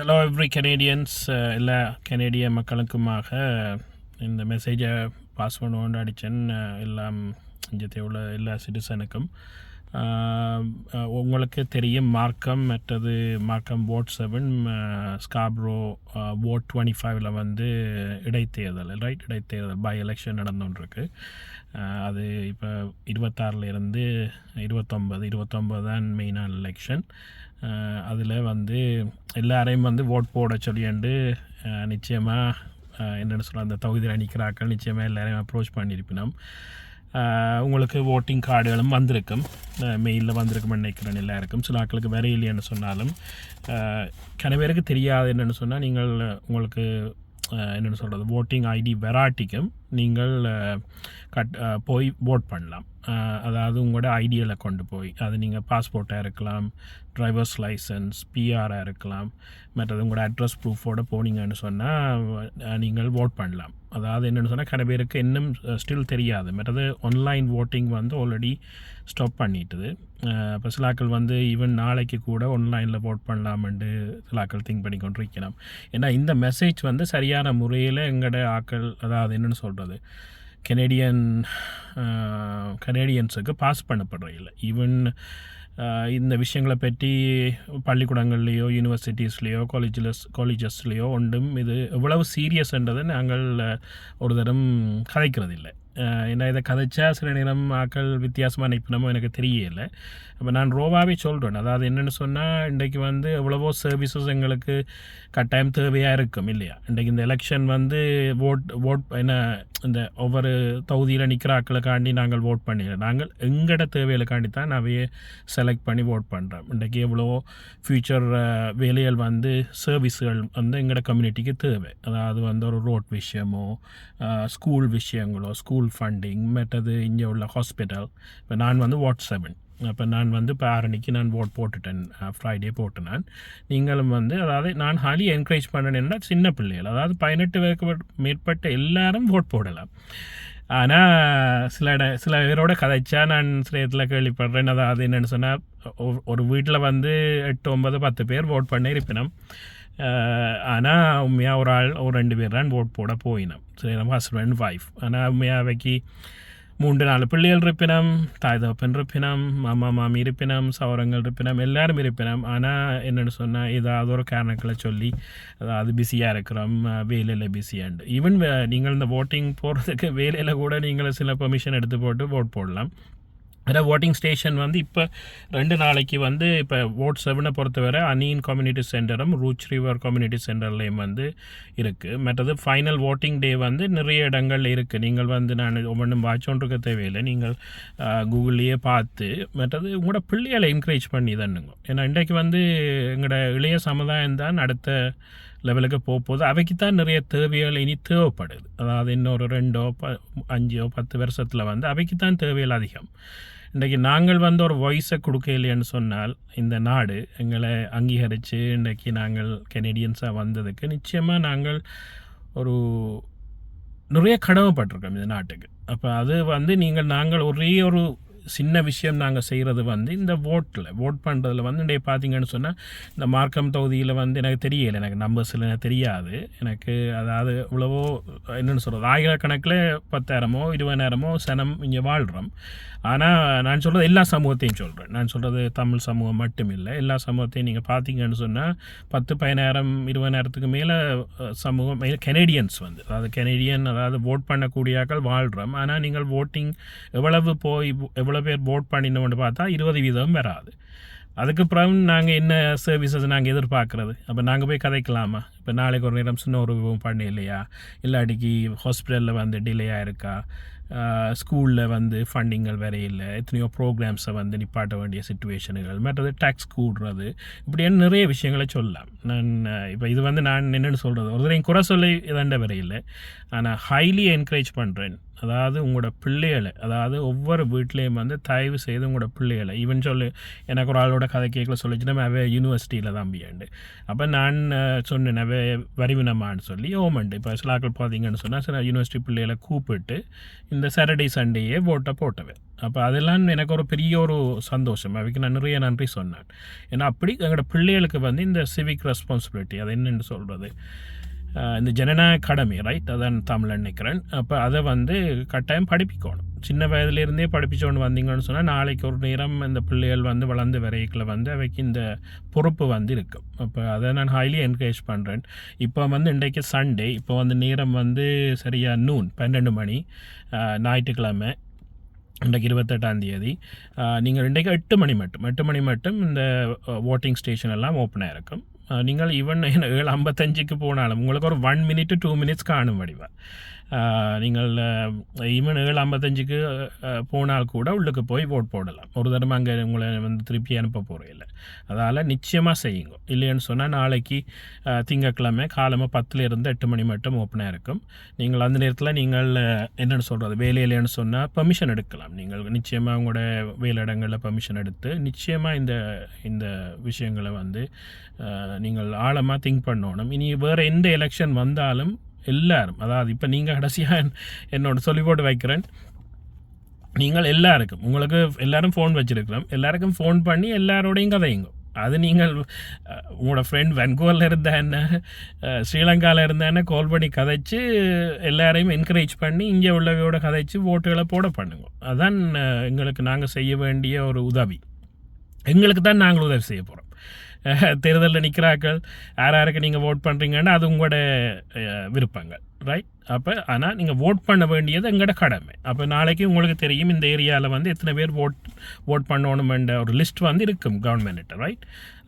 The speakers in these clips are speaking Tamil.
ஹலோ எவ்ரி கனேடியன்ஸ் எல்லா கனேடிய மக்களுக்குமாக uh, இந்த மெசேஜை பாஸ் பண்ணுவோன்னு அடித்தேன் எல்லாம் இங்கே உள்ள எல்லா சிட்டிசனுக்கும் உங்களுக்கு தெரியும் மார்க்கம் மற்றது Markham ward seven Scarborough ward twenty ஃபைவ்ல வந்து இடைத்தேர்தல் ரைட் இடைத்தேர்தல் பை எலெக்ஷன் நடந்துகிட்ருக்கு அது இப்போ இருபத்தாறுலேருந்து இருபத்தொம்பது இருபத்தொம்பது தான் மெயினான எலெக்ஷன் அதில் வந்து எல்லாரையும் வந்து ஓட் போட சொல்லியாண்டு நிச்சயமாக என்னென்னு சொல்ல அந்த தொகுதியில் நிற்கிறாக்கள் நிச்சயமாக எல்லாரையும் அப்ரோச் பண்ணியிருப்பினோம். உங்களுக்கு ஓட்டிங் கார்டுகளும் வந்திருக்கும். மெயிலில் வந்திருக்கும்னு நினைக்கிறேன் எல்லாருக்கும். சில ஆட்களுக்கு வேற இல்லைன்னு சொன்னாலும் கன பேருக்கு தெரியாது என்னென்னு சொன்னால் நீங்கள் உங்களுக்கு என்னென்னு சொல்கிறது ஓட்டிங் ஐடி வெராட்டிக்கும் நீங்கள் கட் போய் போட் பண்ணலாம். அதாவது உங்களோட ஐடியில் கொண்டு போய். அது நீங்கள் பாஸ்போர்ட்டாக இருக்கலாம் டிரைவர்ஸ் லைசன்ஸ் பிஆராக இருக்கலாம் மற்றது உங்களோட அட்ரஸ் ப்ரூஃபோடு போனீங்கன்னு சொன்னால் நீங்கள் ஓட் பண்ணலாம். அதாவது என்னென்னு சொன்னால் கடை பேருக்கு இன்னும் ஸ்டில் தெரியாது. மற்றது ஆன்லைன் ஓட்டிங் வந்து ஆல்ரெடி ஸ்டாப் பண்ணிட்டுது. இப்போ சிலாக்கள் வந்து ஈவன் நாளைக்கு கூட ஆன்லைனில் ஓட் பண்ணலாம்னு சிலாக்கள் திங்க் பண்ணி கொண்டு இருக்கணும் ஏன்னா இந்த மெசேஜ் வந்து சரியான முறையில் எங்களோட ஆக்கள் அதாவது என்னென்னு சொல்கிறது கெனடியன் கனேடியன்ஸுக்கு பாஸ் பண்ணப்படுறதில்லை ஈவன் இந்த விஷயங்களை பற்றி பள்ளிக்கூடங்கள்லேயோ யூனிவர்சிட்டிஸ்லேயோ காலேஜில் காலேஜஸ்லேயோ ஒன்றும் இது எவ்வளவு சீரியஸ்ன்றதை நாங்கள் uh, ஒரு தரம் கதைக்கிறதில்லை. இல்லை uh, ஏன்னா இதை கதைச்சா சில நேரம் ஆக்கள் வித்தியாசமாக நினைப்பினமோ எனக்கு தெரியலை. அப்போ நான் ரோவாவே சொல்கிறேன் அதாவது என்னென்னு சொன்னால் இன்றைக்கு வந்து எவ்வளவோ சர்வீசஸ் எங்களுக்கு கட்டாயம் தேவையாக இருக்கும் இல்லையா? இன்றைக்கு இந்த எலெக்ஷன் வந்து ஓட் ஓட் என்ன இந்த ஒவ்வொரு தொகுதியில் நிற்கிற ஆக்களுக்காண்டி நாங்கள் ஓட் பண்ணிடல நாங்கள் எங்கட தேவைகளுக்காண்டி தான் அவையே செலக்ட் பண்ணி ஓட் பண்ணுறோம் இன்றைக்கு எவ்வளோ ஃப்யூச்சர் வேலைகள் வந்து சர்வீஸுகள் வந்து எங்களோட கம்யூனிட்டிக்கு தேவை. அதாவது வந்து ஒரு ரோட் விஷயமோ ஸ்கூல் விஷயங்களோ ஸ்கூல் ஃபண்டிங் மற்றது இங்கே உள்ள ஹாஸ்பிட்டல் இப்போ நான் வந்து வாட்ஸ் செவன் அப்போ நான் வந்து இப்போ ஆரணிக்கு நான் ஓட் போட்டுட்டேன். ஃப்ரைடே போட்டு நான். நீங்களும் வந்து அதாவது நான் ஹாலி என்கரேஜ் பண்ணேன்னா சின்ன பிள்ளைகள் அதாவது பதினெட்டு பேருக்கு மேற்பட்ட எல்லாரும் ஓட் போடலாம். ஆனால் சில இட சில பேரோட கதைச்சா நான் சில இடத்துல கேள்விப்படுறேன். அதாவது என்னென்னு சொன்னால் ஒரு வீட்டில் வந்து எட்டு ஒன்பது பத்து பேர் ஓட் பண்ண இருப்பினோம் ஆனால் உண்மையாக ஒரு ஆள் ஒரு ரெண்டு பேர் தான் ஓட் போட போயினோம். சரி நம்ம ஹஸ்பண்ட் ஒய்ஃப் ஆனால் உண்மையாக மூன்று நாலு பிள்ளைகள் இருப்பினம் தாய் தகப்பன் இருப்பினம் மாமா மாமி இருப்பினம் சௌரங்கள் இருப்பினம் எல்லாரும் இருப்பினம் ஆனால் என்னென்னு சொன்னால் ஏதாவது ஒரு காரணங்களை சொல்லி அதாவது பிஸியாக இருக்கிறோம் வேலையில் பிஸியாண்டு ஈவன் நீங்கள் இந்த ஓட்டிங் போகிறதுக்கு வேலையில் கூட நீங்கள் சில பெர்மிஷன் எடுத்து போட்டு ஓட் போடலாம் அதாவது ஓட்டிங் ஸ்டேஷன் வந்து இப்போ ரெண்டு நாளைக்கு வந்து இப்போ ஓட் செவனை பொறுத்தவரை அனியன் கம்யூனிட்டி சென்டரும் ரூச் ரிவர் கம்யூனிட்டி சென்டர்லேயும் வந்து இருக்குது மற்றது ஃபைனல் ஓட்டிங் டே வந்து நிறைய இடங்கள் இருக்குது நீங்கள் வந்து நான் ஒவ்வொன்றும் வாட்சோன்றிருக்க தேவையில்லை. நீங்கள் கூகுள்லேயே பார்த்து மற்றது உங்களோட பிள்ளைகளை என்கரேஜ் பண்ணி தானுங்க ஏன்னா இன்றைக்கு வந்து எங்களோட இளைய சமுதாயம் தான் அடுத்த லெவலுக்கு போக போகுது. அவைக்கு தான் நிறைய தேவைகள் இனி தேவைப்படுது. அதாவது இன்னொரு ரெண்டோ ப அஞ்சோ பத்து வருஷத்தில் வந்து அவைக்கு தான் தேவைகள் அதிகம். இன்றைக்கி நாங்கள் வந்து ஒரு வாய்ஸை கொடுக்க இல்லைன்னு சொன்னால் இந்த நாடு எங்களை அங்கீகரித்து இன்றைக்கி நாங்கள் கெனடியன்ஸாக வந்ததுக்கு நிச்சயமாக நாங்கள் ஒரு நிறைய கடமைப்பட்டிருக்கோம் இந்த நாட்டுக்கு. அப்போ அது வந்து நீங்கள் நாங்கள் ஒரே ஒரு சின்ன விஷயம் நாங்கள் செய்கிறது வந்து இந்த ஓட்டில் ஓட் பண்ணுறதுல வந்து இன்றைய பார்த்தீங்கன்னு சொன்னால் இந்த மார்க்கம் தொகுதியில் வந்து எனக்கு தெரியலை. எனக்கு நம்பர்ஸில் எனக்கு தெரியாது. எனக்கு அதாவது இவ்வளவோ என்னென்னு சொல்கிறது ஆயிரக்கணக்கில் பத்தாயிரமோ இருபதாயிரமோ சனம் இங்கே வாழ்கிறோம் ஆனால் நான் சொல்கிறது எல்லா சமூகத்தையும் சொல்கிறேன் நான் சொல்கிறது தமிழ் சமூகம் மட்டும் இல்லை எல்லா சமூகத்தையும் நீங்கள் பார்த்தீங்கன்னு சொன்னால் பத்து பதினாயிரம் இருபதாயிரத்துக்கு மேலே சமூகம் கெனடியன்ஸ் வந்து. அதாவது கெனடியன் அதாவது ஓட் பண்ணக்கூடியாக்கள் வாழ்கிறோம் ஆனால் நீங்கள் ஓட்டிங் எவ்வளவு போய் எவ்வளோ பேர் போட் பண்ணினோம்னு பார்த்தா இருபது வீதம் வராது. அதுக்கு பிறகு நாங்கள் என்ன சர்வீசஸ் நாங்கள் எதிர்பார்க்குறது? அப்போ நாங்கள் போய் கதைக்கலாமா? இப்போ நாளைக்கு ஒரு நேரம் சின்ன ஒரு பண்ண இல்லையா இல்லாட்டிக்கு ஹாஸ்பிட்டலில் வந்து டிலே ஆயிருக்கா? ஸ்கூலில் வந்து ஃபண்டிங்கள் வேற இல்லை எத்தனையோ ப்ரோக்ராம்ஸை வந்து நிப்பாட்ட வேண்டிய சுச்சுவேஷனுகள் மற்றது டேக்ஸ் கூடுறது. இப்படியான நிறைய விஷயங்களை சொல்லலாம். நான் இப்போ இது வந்து நான் என்னென்னு சொல்கிறது ஒரு குறை சொல்லி இதாண்ட வரையில் ஆனால் ஹைலி என்கரேஜ் பண்ணுறேன் அதாவது உங்களோட பிள்ளைகளை அதாவது ஒவ்வொரு வீட்லேயும் வந்து தயவு செய்து உங்களோட பிள்ளைகளை ஈவன் சொல்லு எனக்கு ஒரு ஆளோட கதை கேட்கல சொல்லிச்சுன்னா அவே யூனிவர்சிட்டியில் தான் பியாண்டு அப்போ நான் சொன்னேன் அவே வரிவினமான்னு சொல்லி ஓமண்டு இப்போ சிலாக்கள் பார்த்தீங்கன்னு சொன்னால் சில யூனிவர்சிட்டி பிள்ளைகளை கூப்பிட்டு இந்த சாட்டர்டே சண்டேயே போட்டை போட்டவன். அப்போ அதெல்லாம் எனக்கு ஒரு பெரிய ஒரு சந்தோஷம். அவைக்கு நான் நிறைய நன்றி சொன்னேன். ஏன்னா அப்படி எங்களோட பிள்ளைகளுக்கு வந்து இந்த சிவிக் ரெஸ்பான்சிபிலிட்டி அது என்னென்னு சொல்கிறது இந்த ஜனநாயக கடமை ரைட் அதான் தமிழ் நினைக்கிறேன் அப்போ அதை வந்து கட்டாயம் படிப்பிக்கணும். சின்ன வயதுலேருந்தே படிப்பிச்சோன்னு வந்தீங்கன்னு சொன்னால் நாளைக்கு ஒரு நேரம் இந்த பிள்ளைகள் வந்து வளர்ந்து வரைக்கில் வந்து அவைக்கு இந்த பொறுப்பு வந்து இருக்கும். அப்போ அதை நான் ஹைலி என்கரேஜ் பண்ணுறேன் இப்போ வந்து இன்றைக்கு சண்டே இப்போ வந்து நேரம் வந்து சரியாக நூன் பன்னெண்டு மணி ஞாயிற்றுக்கிழமை இன்றைக்கு இருபத்தெட்டாம் தேதி. நீங்கள் இன்றைக்கு எட்டு மணி மட்டும் எட்டு மணி மட்டும் இந்த ஓட்டிங் ஸ்டேஷன் எல்லாம் ஓப்பனாக இருக்கும். ஆஹ், நீங்கள் ஈவன் ஏழு ஐம்பத்தஞ்சுக்கு போனாலும் உங்களுக்கு ஒரு ஒன் மினிட் டூ மினிட்ஸ் காணும் வடிவா ஆஹ், நீங்கள் ஈவன் ஏழு ஐம்பத்தஞ்சுக்கு போனால் கூட உள்ளுக்கு போய் ஓட் போடலாம் ஒரு தடவை அங்கே உங்களை வந்து திருப்பி அனுப்ப போகிறதில்ல அதால் நிச்சயமாக செய்யுங்க இல்லைன்னு சொன்னால் நாளைக்கு திங்கக்கிழமை திங்கட்கிழமை காலமாக பத்துலேருந்து எட்டு மணி மட்டும் ஓப்பனாக இருக்கும் நீங்கள் அந்த நேரத்தில் நீங்கள் என்னென்னு சொல்கிறது வேலையிலேன்னு சொன்னால் பெர்மிஷன் எடுக்கலாம் நீங்கள் நிச்சயமாக உங்களோட வேலையிடங்களில் பெர்மிஷன் எடுத்து நிச்சயமாக இந்த இந்த விஷயங்களை வந்து நீங்கள் ஆழமாக திங்க் பண்ணணும் இனி வேறு எந்த எலெக்ஷன் வந்தாலும் எல்லாரும் அதாவது இப்போ நீங்கள் கடைசியாக என்னோட சொல்லி போட்டு வைக்கிறேன். நீங்கள் எல்லாருக்கும் உங்களுக்கு எல்லாரும் ஃபோன் வச்சுருக்கிறோம். எல்லாருக்கும் ஃபோன் பண்ணி எல்லாரோடையும் கதையுங்க. அது நீங்கள் உங்களோட ஃப்ரெண்ட் வென்கூவரில் இருந்த என்ன ஸ்ரீலங்காவில் இருந்த என்ன கால் பண்ணி கதைச்சு எல்லாரையும் என்கரேஜ் பண்ணி இங்கே உள்ளவையோட கதைச்சு ஓட்டுகளை போட பண்ணுங்க. அதான் எங்களுக்கு நாங்கள் செய்ய வேண்டிய ஒரு உதவி. எங்களுக்கு தான் நாங்கள் உதவி செய்ய போகிறோம் தேர்தலில் நிற்கிறாக்கள் யார் யாருக்கு நீங்கள் ஓட் பண்ணுறீங்கன்னா அது உங்களோட விருப்பங்கள். ரைட் அப்போ ஆனால் நீங்கள் ஓட் பண்ண வேண்டியது எங்களோட கடமை. அப்போ நாளைக்கு உங்களுக்கு தெரியும் இந்த ஏரியாவில் வந்து எத்தனை பேர் ஓட் ஓட் பண்ணணுமென்ற ஒரு லிஸ்ட் வந்து இருக்கும் கவர்மெண்ட்டை ரைட்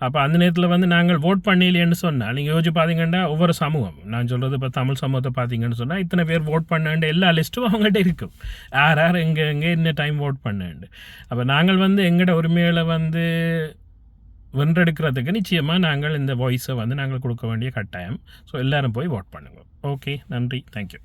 அப்போ அந்த நேரத்தில் வந்து நாங்கள் ஓட் பண்ணலையேன்னு சொன்னால் நீங்கள் யோசிச்சு பார்த்தீங்கன்னா ஒவ்வொரு சமூகம் நான் சொல்கிறது இப்போ தமிழ் சமூகத்தை பார்த்தீங்கன்னு சொன்னால் இத்தனை பேர் ஓட் பண்ணேன் எல்லா லிஸ்ட்டும் அவங்கள்ட்ட இருக்கும். யார் யார் எங்கே எங்கே என்ன டைம் ஓட் பண்ணேன் அப்போ நாங்கள் வந்து எங்களோட உரிமையில் வந்து வென்றெடுக்கிறதுக்கு நிச்சயமாக நாங்கள் இந்த வாய்ஸை வந்து நாங்கள் கொடுக்க வேண்டிய கட்டாயம். ஸோ எல்லோரும் போய் ஓட் பண்ணுங்க. ஓகே நன்றி. தேங்க்யூ